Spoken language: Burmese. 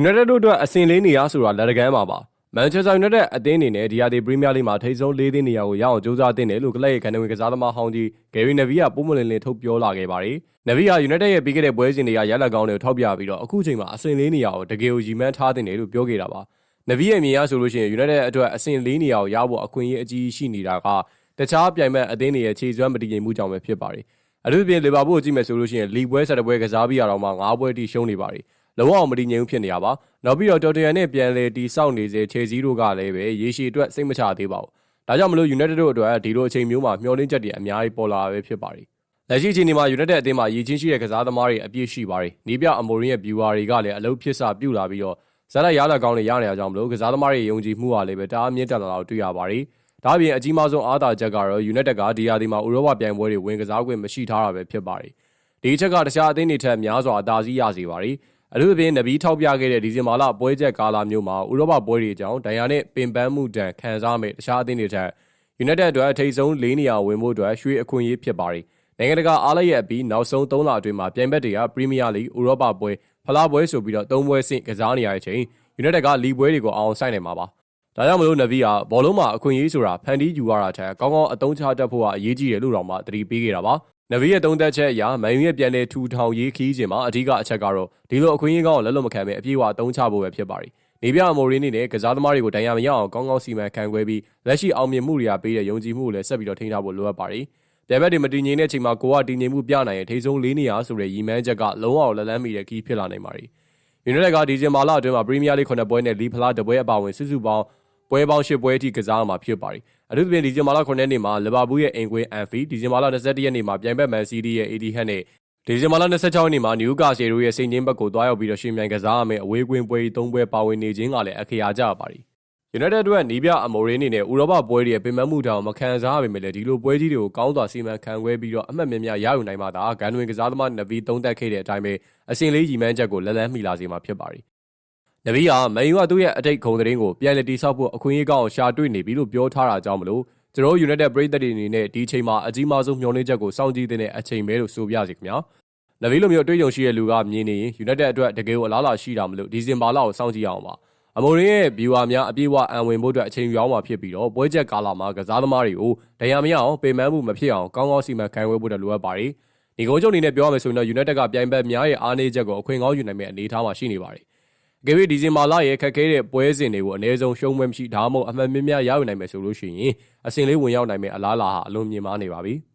United တို့အတွက်အဆင်လေးနေရဆိုတာလက်တကမ်းမှာပါမန်ချက်စတာယူနိုက်တက်အသင်းအနေနဲ့ဒီယာဒီပရီးမီးယားလိဂ်မှာထိပ်ဆုံး၄သင်းနေရာကိုရအောင်ကြိုးစားတင်တယ်လို့ကလပ်ရဲ့ကန်နဝင်ကစားသမားဟောင်းကြီးဂယ်ရီနဗီကပုံမလင်းလင်းထုတ်ပြောလာခဲ့ပါတယ်။နဗီကယူနိုက်တက်ရဲ့ပြီးခဲ့တဲ့ပွဲစဉ်တွေကရလက်ကောင်းတွေကိုထောက်ပြပြီးတော့အခုချိန်မှာအဆင်လေးနေရာကိုတကယ်ကိုရည်မှန်းထားတင်တယ်လို့ပြောခဲ့တာပါ။နဗီရဲ့အမြင်အရဆိုလို့ရှိရင်ယူနိုက်တက်အတွက်အဆင်လေးနေရာကိုရဖို့အခွင့်အရေးအကြီးရှိနေတာကတခြားပြိုင်ဘက်အသင်းတွေရဲ့ခြေစွမ်းမတည်ငြိမ်မှုကြောင့်ပဲဖြစ်ပါတယ်။အထူးသဖြင့်လီဗာပူးကိုကြည့်မယ်ဆိုလို့ရှိရင်လီပွဲဆက်တပွဲကစားပြီးရတော့မှ၅ပွဲတိရှုံးနေပါတယ်။ လုံးဝမတည်ငြိမ်မှုဖြစ်နေရပါနောက်ပြီးတော့တော်တရန်နဲ့ပြန်လေတီစောက်နေစေချေစီတို့ကလည်းပဲရေရှည်အတွက်စိတ်မချသေးပါဘူးဒါကြောင့်မလို့ United တို့အတွက်ဒီလိုအချိန်မျိုးမှာမျှော်လင့်ချက်တွေအများကြီးပေါ်လာပဲဖြစ်ပါတယ်လက်ရှိအချိန်ဒီမှာ United အသင်းမှာရည်ချင်းရှိတဲ့ကစားသမားတွေအပြည့်ရှိပါတယ်နီးပြအမိုရင်ရဲ့ viewer တွေကလည်းအလုပ်ဖြစ်စာပြုလာပြီးတော့ဇာတ်ရရလာကောင်းတွေရနေကြကြောင်းမလို့ကစားသမားတွေယုံကြည်မှုအားလည်းပဲတအားမြင့်တက်လာတော့တွေ့ရပါတယ်ဒါ့အပြင်အကြီးမားဆုံးအားသာချက်ကတော့ United ကဒီယာဒီမှာဥရောပပြိုင်ပွဲတွေဝင်ကစားခွင့်မရှိထားတာပဲဖြစ်ပါတယ်ဒီအချက်ကတခြားအသင်းတွေထက်များစွာအသာစီးရစေပါတယ် အထူးသဖြင့်နဗီထောက်ပြခဲ့တဲ့ဒီဇင်ဘာလပွဲချက်ကာလမျိုးမှာဥရောပပွဲတွေအကြောင်းဒဏ်ရာနဲ့ပင်ပန်းမှုတန်ခံစားမဲ့တခြားအသင်းတွေထက် United အတွက်အထိပ်ဆုံး၄နေရာဝင်ဖို့အတွက်ရွှေအခွင့်အရေးဖြစ်ပါတယ်။နိုင်ငံတကာအားလည်းရဲ့အပြီးနောက်ဆုံး၃လအတွင်းမှာပြိုင်ဘက်တွေကပရီးမီးယားလိဥရောပပွဲဖလားပွဲဆိုပြီးတော့၃ပွဲဆင့်ကစားနေရတဲ့အချိန် United ကလီပွဲတွေကိုအောင်ဆိုင်နိုင်မှာပါ။ဒါကြောင့်မလို့နဗီကဘောလုံးမှာအခွင့်အရေးဆိုတာဖန်တီးယူရတာထက်ကောင်းကောင်းအသုံးချတတ်ဖို့ကအရေးကြီးတယ်လို့တော့မှသတိပေးခဲ့တာပါ။ နဗီရဲ့သုံးသက်ချက်အရမန်ယူရဲ့ပြန်လည်ထူထောင်ရေးခီးစဉ်မှာအဓိကအချက်ကတော့ဒီလိုအခွင့်အရေးကောင်းလက်လွတ်မခံပဲအပြည့်အဝအသုံးချဖို့ပဲဖြစ်ပါတယ်။နေပြအမိုရီနေနဲ့ကစားသမားတွေကိုတိုင်ရမရအောင်ကောင်းကောင်းစီမံခန့်ခွဲပြီးလက်ရှိအောင်မြင်မှုတွေကပေးတဲ့ယုံကြည်မှုကိုလည်းဆက်ပြီးတော့ထိန်းထားဖို့လိုအပ်ပါတယ်။ပြိုင်ဘက်တွေမတည်ငြိမ်တဲ့အချိန်မှာကိုကတည်ငြိမ်မှုပြနိုင်ရင်ထိဆုံးလေးနေရဆိုတဲ့ရည်မှန်းချက်ကလုံးဝလက်လန်းမီတဲ့ခီးဖြစ်လာနိုင်ပါတယ်။ United ကဒီဇင်ဘာလအတွင်းမှာပရီးမီးယားလိ9ပွဲနဲ့လီဖလားတပွဲအပါအဝင်စုစုပေါင်းပွဲပေါင်း၈ပွဲအထိကစားမှာဖြစ်ပါတယ်။ အထူးသဖြင့်ဒီဇင်ဘာလ9ရက်နေ့မှာလီဗာပူးရဲ့အင်ကွင်းအန်ဖီဒီဇင်ဘာလ21ရက်နေ့မှာပြိုင်ဘက်မန်စီးတီးရဲ့အေဒီဟတ်နဲ့ဒီဇင်ဘာလ26ရက်နေ့မှာနယူကာဆယ်တို့ရဲ့စိန်ချင်းဘက်ကိုတွားရောက်ပြီးတော့ရှင်မြိုင်ကစားရမယ့်အဝေးကွင်းပွဲ၃ပွဲပါဝင်နေခြင်းကလည်းအခရာကြပါတယ်။ United အတွက်နီးပြအမိုရင်းအနေနဲ့ဥရောပပွဲတွေရဲ့ပြင်ပမှုတောင်မခံစားရပေမဲ့လည်းဒီလိုပွဲကြီးတွေကိုကောင်းစွာစီမံခန့်ခွဲပြီးတော့အမှတ်များများရယူနိုင်မှသာဂန်ဝင်ကစားသမားနဗီသုံးသက်ခဲ့တဲ့အတိုင်းပဲအစင်လေးရီမန်းချက်ကိုလက်လန်းမိလာစေမှာဖြစ်ပါတယ် နဗီကမန်ယူကသူ့ရဲ့အတိတ်ခုံသတင်းကိုပြန်လည်တိစောက်ဖို့အခွင့်အရေးကောင်းရှာတွေ့နေပြီလို့ပြောထားတာကြောင့်မလို့ကျွန်တော် United ပရိသတ်တွေအနေနဲ့ဒီအချိန်မှာအကြီးမားဆုံးမျှော်လင့်ချက်ကိုစောင့်ကြည့်တဲ့အချိန်ပဲလို့ဆိုပြစီခင်ဗျာနဗီလိုမျိုးအတွေ့အကြုံရှိတဲ့လူကမြင်နေရင် United အတွက်တကယ်ကိုအလားအလာရှိတာမလို့ဒီဇင်ဘာလကိုစောင့်ကြည့်အောင်ပါအမိုရင်ရဲ့ viewer များအပြည့်အဝအံဝင်ဖို့အတွက်အချိန်ယူအောင်မှာဖြစ်ပြီးတော့ပွဲချက်ကာလမှာကစားသမားတွေကိုဒဏ်ရာမရအောင်ပေမန်းမှုမဖြစ်အောင်ကောင်းကောင်းစီမံခန့်ခွဲဖို့အတွက်လိုအပ်ပါတယ်ဒီကုန်းချုပ်အနေနဲ့ပြောရမယ်ဆိုရင်တော့ United ကပြိုင်ဘက်များရဲ့အားနည်းချက်ကိုအခွင့်ကောင်းယူနိုင်မယ့်အနေအထားမှာရှိနေပါတယ်။ ကြည့်ပြီးဒီဇင်ဘာလရဲ့ခက်ခဲတဲ့ပွဲစဉ်တွေကိုအနည်းဆုံးရှုံးပွဲမရှိဒါမှမဟုတ်အမှန်မြင့်များရယူနိုင်မယ်ဆိုလို့ရှိရင်အဆင်လေးဝင်ရောက်နိုင်မယ့်အလားအလာဟာအလွန်မြင့်မားနေပါပြီ။